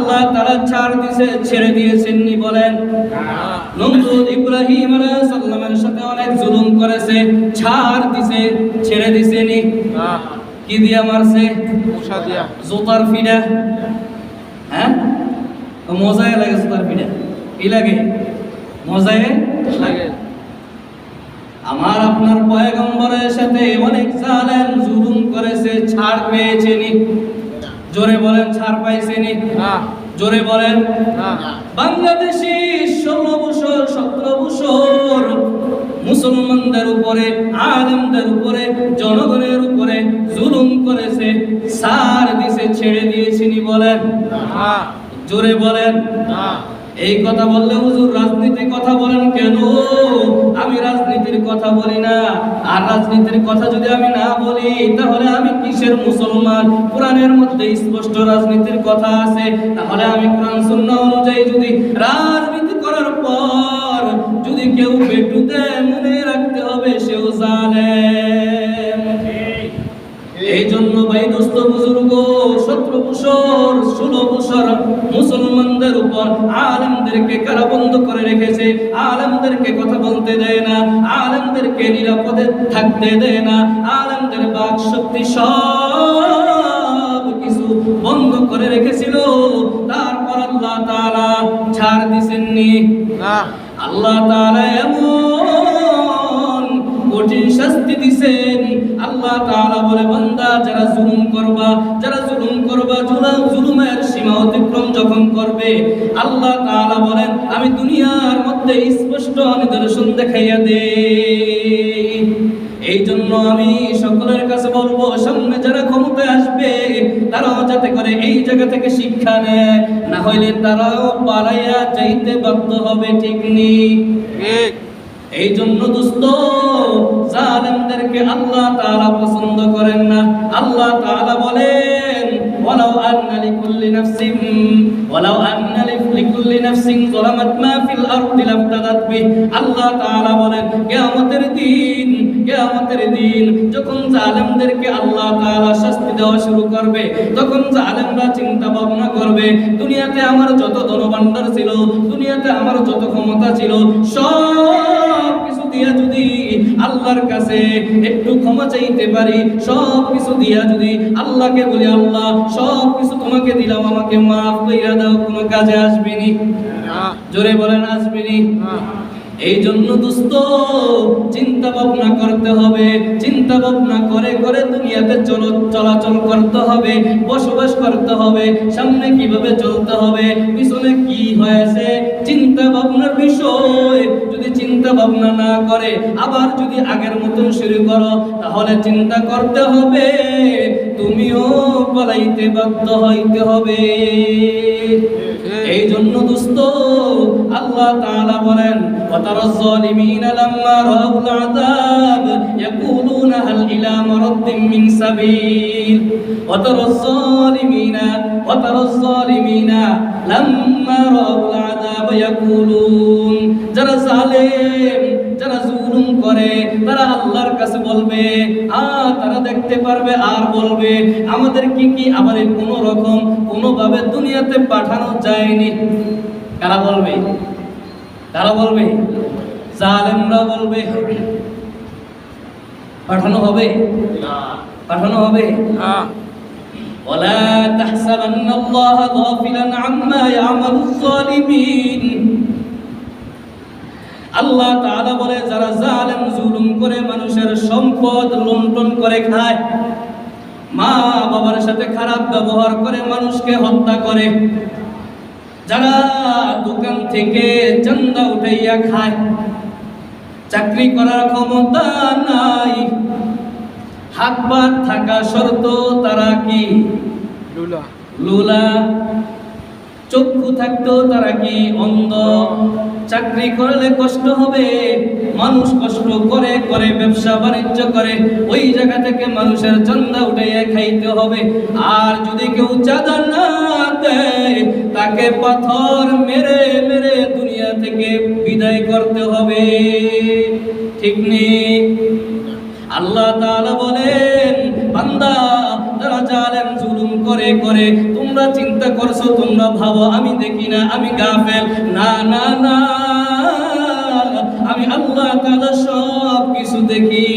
আল্লাহ তারা ছাড় দিছে ছেড়ে দিয়েছেন নি বলেন। নমরুদ ইব্রাহিম আলাইহিস সালামের সাথে অনেক জুলুম করেছে ছাড় দিছে ছেড়ে দিছে নি কি দিয়া মারছে? মশা দিয়া। জোতার ফিডা। হ্যাঁ? মজায় লাগে জোতার ফিডা। কি লাগে? মজায়? লাগে। আমার আপনার পয়গম্বরের সাথে অনেক জালেম জুলুম করেছে ছাড় পেয়েছে নি জোরে বলেন ছাড় পাইছে নি। জোরে বলেন। বাংলাদেশি ষোলো বছর সতেরো বছর মুসলমানদের উপরে আলমদের উপরে জনগণের উপরে জুলুম করেছে সার দিছে ছেড়ে দিয়েছিনি বলেন। জোরে বলেন। না। এই কথা বললে হুজুর রাজনীতির কথা বলেন কেন? আমি রাজনীতির কথা বলি না। আর রাজনীতির কথা যদি আমি না বলি, তাহলে আমি কিসের মুসলমান? কোরআনের মধ্যে স্পষ্ট রাজনীতির কথা আছে। তাহলে আমি কোরআন সুন্নাহ অনুযায়ী যদি রাজনীতি করার পর যদি কেউ বেটু দেয় মনে রাখতে হবে, সেও জালেম এই জন্য ভাই দোস্ত বুজুর্গ সতেরো বছর ষোলো বছর মুসলমানদের উপর আলেমদেরকে কারাবন্ধ করে রেখেছে। আলেমদেরকে কথা বলতে দেয় না আলেমদেরকে নিরাপদে থাকতে দেয় না। আলেমদের বাক শক্তি সব কিছু বন্ধ করে রেখেছিল। তারপর আল্লাহ তাআলা ছাড় দিছেননি। আল্লাহ তাআলা এমন কঠিন শাস্তি দিছেন। আল্লাহ তাআলা বলে, বান্দা, যারা জুলুম করবা, যারা জুলুম করবা, জুলুম, জুলুমের সীমা অতিক্রম যখন করবে, আল্লাহ তাআলা বলেন, আমি দুনিয়ার মধ্যে স্পষ্ট আমি নিদর্শন দেখাইয়া দেই। এই জন্য আমি সকলের কাছে বলব, সামনে যারা ক্ষমতায় আসবে, তারাও যাতে করে এই জায়গা থেকে শিক্ষা নেয়। না হইলে তারাও পালাইয়া যাইতে বাধ্য হবে, ঠিক নেই? এই জন্য দোস্ত জালেমদেরকে আল্লাহ তাআলা পছন্দ করেন না। আল্লাহ তাআলা বলেন ওয়ালাউ আন্না লিকুল্লি নাফসিন ওয়ালাউ আন্না লিকুল্লি নাফসিন যালামাত মা ফিল আরদি লাফতাদাত বিহ আল্লাহ তাআলা বলেন, কিয়ামতের দিন কিয়ামতের দিন যখন জালেমদেরকে আল্লাহ তাআলা শাস্তি দেওয়া শুরু করবে, তখন জালেমরা চিন্তা ভাবনা করবে, দুনিয়াতে আমার যত ধনভাণ্ডার ছিল, দুনিয়াতে আমার যত ক্ষমতা ছিল, সব দিয়া যদি আল্লাহর কাছে একটু ক্ষমা চাইতে পারি সব কিছু দিয়া যদি আল্লাহকে বলি আল্লাহ সব কিছু তোমাকে দিলাম আমাকে মাফ কইরা দাও কোনো কাজে আসবেনি না। জোরে বলেন আসবেনি না? এই জন্য দুস্থ চিন্তা ভাবনা করতে হবে। চিন্তা ভাবনা করে করে দুনিয়াতে চল চলাচল করতে হবে বসবাস করতে হবে সামনে কীভাবে চলতে হবে পিছনে কি হয়েছে? চিন্তা ভাবনার বিষয় চিন্তা ভাবনা না করে আবার যদি আগের মতন শুরু করো তাহলে চিন্তা করতে হবে তুমিও পালাইতে বাধ্য হইতে হবে। এই জন্য দোস্ত আল্লাহ তাআলা বলেন وترى الظالمين لما رأوا العذاب يقولون هل إلى مرد من سبيل وترى الظالمين وترى الظالمين لما رأوا العذاب يقولون যারা জালেম যারা জুলুম করে তারা আল্লাহর কাছে বলবে আ তারা দেখতে পারবে আর বলবে আমাদের কি কি আবার কোনো রকম কোনোভাবে দুনিয়াতে পাঠানো যায়নি কারা বলবে কারা বলবে জালেমরা বলবে পাঠানো হবে পাঠানো হবে না ولا تحسبن الله غافلا عما يعمل الظالمين আল্লাহ তাআলা বলে যারা জালেম জুলুম করে মানুষের সম্পদ লুণ্ঠন করে খায় মা বাবার সাথে খারাপ ব্যবহার করে মানুষকে হত্যা করে যারা দোকান থেকে চান্দা উঠাইয়া খায় চাকরি করার ক্ষমতা নাই। হাত থাকা শর্ত তারা কি? লুলা। লুলা। চক্ষু থাকতেও তারা কি অন্ধ? চাকরি করলে কষ্ট হবে, মানুষ কষ্ট করে করে ব্যবসা বাণিজ্য করে, ওই জায়গা থেকে মানুষের চন্দা উঠাইয়া খাইতে হবে। আর যদি কেউ চাঁদা না দেয়, তাকে পাথর মেরে মেরে দুনিয়া থেকে বিদায় করতে হবে। ঠিক নেই? আল্লাহ তাআলা বলেন, বান্দা যারা জালেম, জুলুম করে করে, তোমরা চিন্তা করছ, তোমরা ভাবো, আমি দেখি না, আমি গাফেল। না না না, আমি আল্লাহ তাআলা সব কিছু দেখি।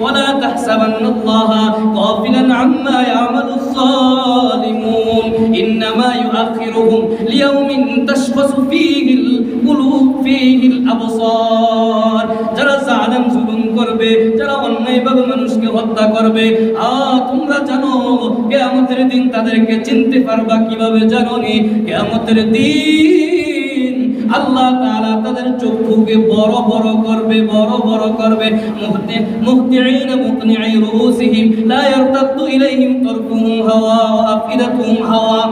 ওয়ালা তাহসাবান্নাল্লাহা গাফিলান আম্মা ইয়ামালুস সালিমুন। ইন্নামা ইউআখিরুহুম লিয়াউমিন তাশখাসু ফীহিল কুলুব, ফীহিল আবসার। যারা জালেম, জুলুম করবে, যারা অন্যায়ভাবে মানুষকে হত্যা করবে, আ, তোমরা জানো, কিয়ামতের দিন তাদেরকে চিনতে পারবা কীভাবে জানো নি কিয়ামতের দিন আল্লাহ তাদের চক্ষুকে বড় বড় করবে, বড় বড় করবে। লা ইলাইহিম হাওয়া ওয়া হাওয়া।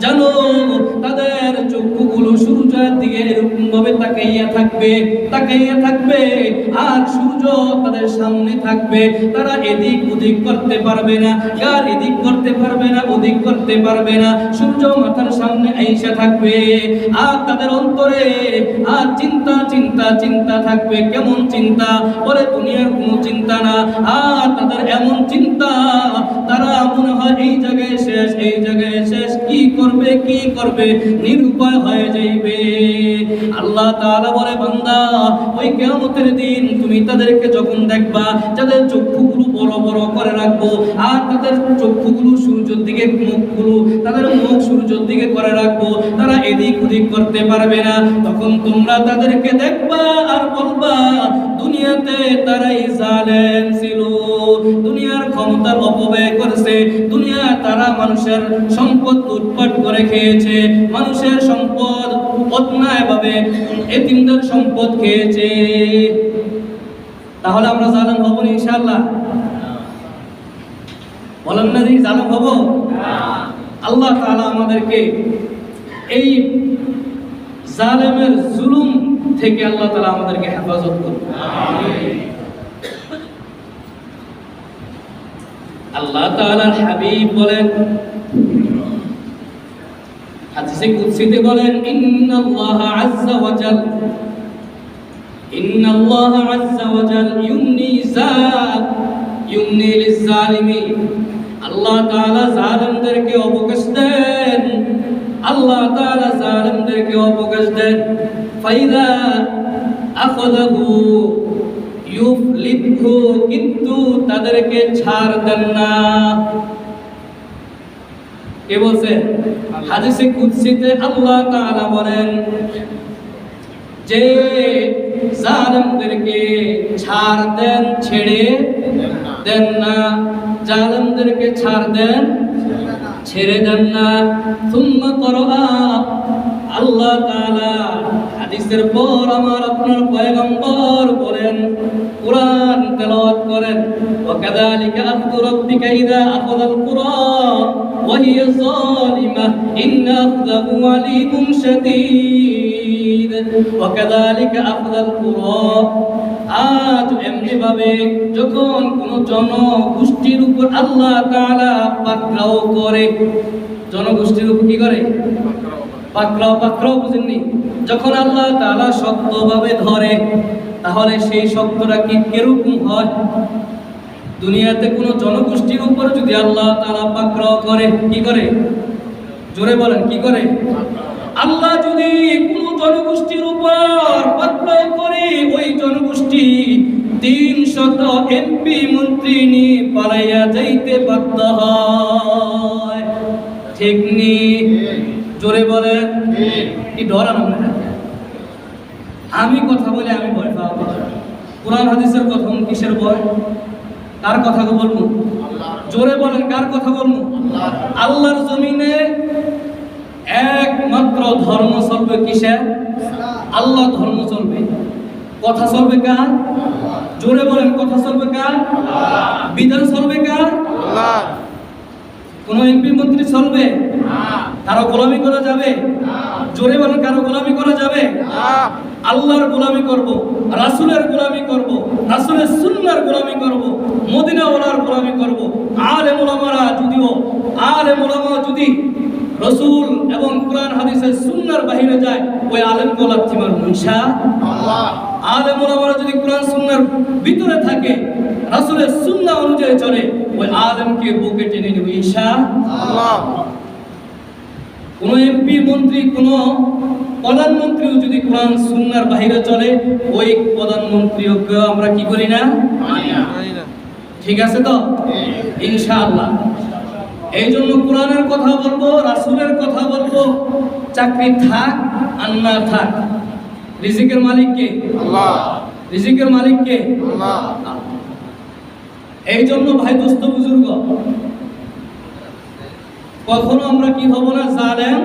জানো, তাদের চক্ষুগুলো সূর্যের দিকে এরকম ভাবে তাকাইয়া থাকবে তাকাইয়া থাকবে, আর সূর্য তাদের সামনে থাকবে। তারা এদিক ওদিক করতে পারবে না আর এদিক করতে পারবে না, ওদিক করতে পারবে না। সূর্য মাথার সামনে আইসা থাকবে, আর তাদের অন্তরে, আর চিন্তা চিন্তা চিন্তা থাকবে। কেমন চিন্তা? বলে দুনিয়ার কোনো চিন্তা না। আর তাদের এমন চিন্তা, তারা মনে হয় এই জায়গায় শেষ, এই জায়গায় শেষ। কি করবে কি করবে? নিরুপায় হয়ে যাইবে। আল্লাহ তাআলা বলে, বান্দা, ওই কিয়ামতের দিন তুমি তাদেরকে যখন দেখবা যাদের চক্ষুগুলো বড় বড় করে রাখব, আর তাদের চক্ষুগুলো সূর্যের দিকে, মুখগুলো তাদের মুখ সূর্যের দিকে করে রাখব, তারা এদিক ওদিক করতে পারবে না। তখন তোমরা তাদেরকে দেখবা আর বলবা দুনিয়াতে তারাই জালেম ছিল। দুনিয়ার ক্ষমতার অপব্যয় করেছে। দুনিয়া তারা মানুষের সম্পদ লুটপাট করে খেয়েছে। মানুষের সম্পদ অন্যায়ভাবে এতিমদের সম্পদ খেয়েছে। তাহলে আমরা জালেম হব না ইনশাআল্লাহ? বলেন না যে জালেম হব? আল্লাহ তাআলা আমাদেরকে এই জালেমের জুলুম থেকে আল্লাহ তাআলা আমাদেরকে হেফাজত করুন। আল্লাহ তাআলার হাবিব বলেন, হাদিসে কুদসিতে বলেন, ইন্নাল্লাহ আযজা ওয়া জাল। ইন্নাল্লাহ আযজা ওয়া জাল ইউমনি জা ইউমনি লিজালিমিন আল্লাহ তাআলা জালিমদেরকে অবকাশ দেন। আল্লাহ তাআলা জালিমদেরকে অবকাশ দেন। ফাইদা আখাযাহু ইউফলিতহু কিন্তু তাদেরকে ছাড় দেন না কে বলছে? হাদিসে কুদসিতে আল্লাহ তাআলা বলেন, যে জালেমদেরকে ছাড় দেন, ছেড়ে দেন না। জালেমদেরকে ছাড় দেন, ছেড়ে দেন না। সুম্মা করবা আল্লাহ তাআলা হাদিসের পর আমার আপনার পয়গম্বর বলেন, কুরআন তেলাওয়াত করেন ওয়া কাযালিকা আখযু রাব্বিকা ইযা আখাযাল কুরা ওয়া হিয়া যালিমা, ইন্না আখযাহু আলীমুন শাদীদ ওয়া কাযালিকা আখযাল কুরা আজ এমনি ভাবে যখন কোন জনগোষ্ঠীর উপর আল্লাহ তাআলা পাকড়াও করে, জনগোষ্ঠীর উপর কি করে? পাকড়াও পাকড়াও পাকড়াও বুঝেননি? যখন আল্লাহ তাআলা শক্তভাবে ধরে, তাহলে সেই শক্তটা কি কেরকম হয়? দুনিয়াতে কোনো জনগোষ্ঠীর উপর যদি আল্লাহ তাআলা পাকড়াও করে, কি করে? জোরে বলেন, কি করে? আল্লাহ যদি কোন জনগোষ্ঠীর উপর পাকড়াও করে, ওই জনগোষ্ঠী তিন শত এমপি মন্ত্রী নিয়ে পালাইয়া যাইতে বাধ্য হয়। ঠিক নি? জোরে বলেন কি ডরান আপনারা আমি কথা বলে আমি ভয় পাবো কোরআন হাদিসের কথা কিসের ভয়? কার কথা বলব? জোরে বলেন কার কথা বলব? আল্লাহর। জমিনে একমাত্র ধর্ম চলবে কিসের? আল্লাহ ধর্ম চলবে। কথা চলবে কার? জোরে বলেন কথা চলবে কার? বিধান চলবে কার? কোন এমপি মন্ত্রী চলবে? কারও গোলামি করা যাবে? জোরে বলেন, কারও গোলামি করা যাবে? আল্লাহর গোলামি করব, রাসূলের গোলামি করব, রাসূলের সুন্নাহর গোলামি করব মদিনা ওলার গোলামি করব। আলেম ওলামারা যদিও আলেম ওলামা যদি রসুল এবং কোরআন, হাদিসের সুন্নার বাহিরে যায়, ওই আলেম গোলাপ তিমার মুনশা আল্লাহ আলেম ওলামারা যদি কোরআন সুন্নার ভিতরে থাকে, রাসুলের সুন্নাহ অনুযায়ী চলে, ওই আলেমকে বুকে টেনে নেবে ঈশা আল্লাহ কোন এমপি মন্ত্রী কোন প্রধানমন্ত্রীও যদি কোরআন সুন্নার বাইরে চলে ওই প্রধানমন্ত্রীকে আমরা কি করি না? ঠিক আছে তো? ইনশাআল্লাহ। এই জন্য কোরআনের কথা বলব রাসুলের কথা বলব চাকরি থাক আর না থাক। রিজিকের মালিক কে? আল্লাহ। রিজিকের মালিক কে? এই জন্য ভাই দোস্ত বুজুর্গ কখনো আমরা কি হব না? জালেম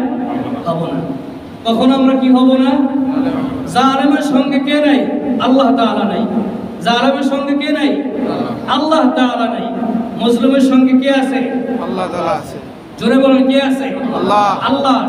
হব না। কখনো আমরা কি হব না? জালেমের সঙ্গে কে নাই? আল্লাহ তাআলা নাই। জালেমের সঙ্গে কে নাই? আল্লাহ তাআলা নাই। মুসলিমের সঙ্গে কে আছে? আল্লাহ তাআলা আছে। জোরে বলেন কে আছে? আল্লাহ। আল্লাহ।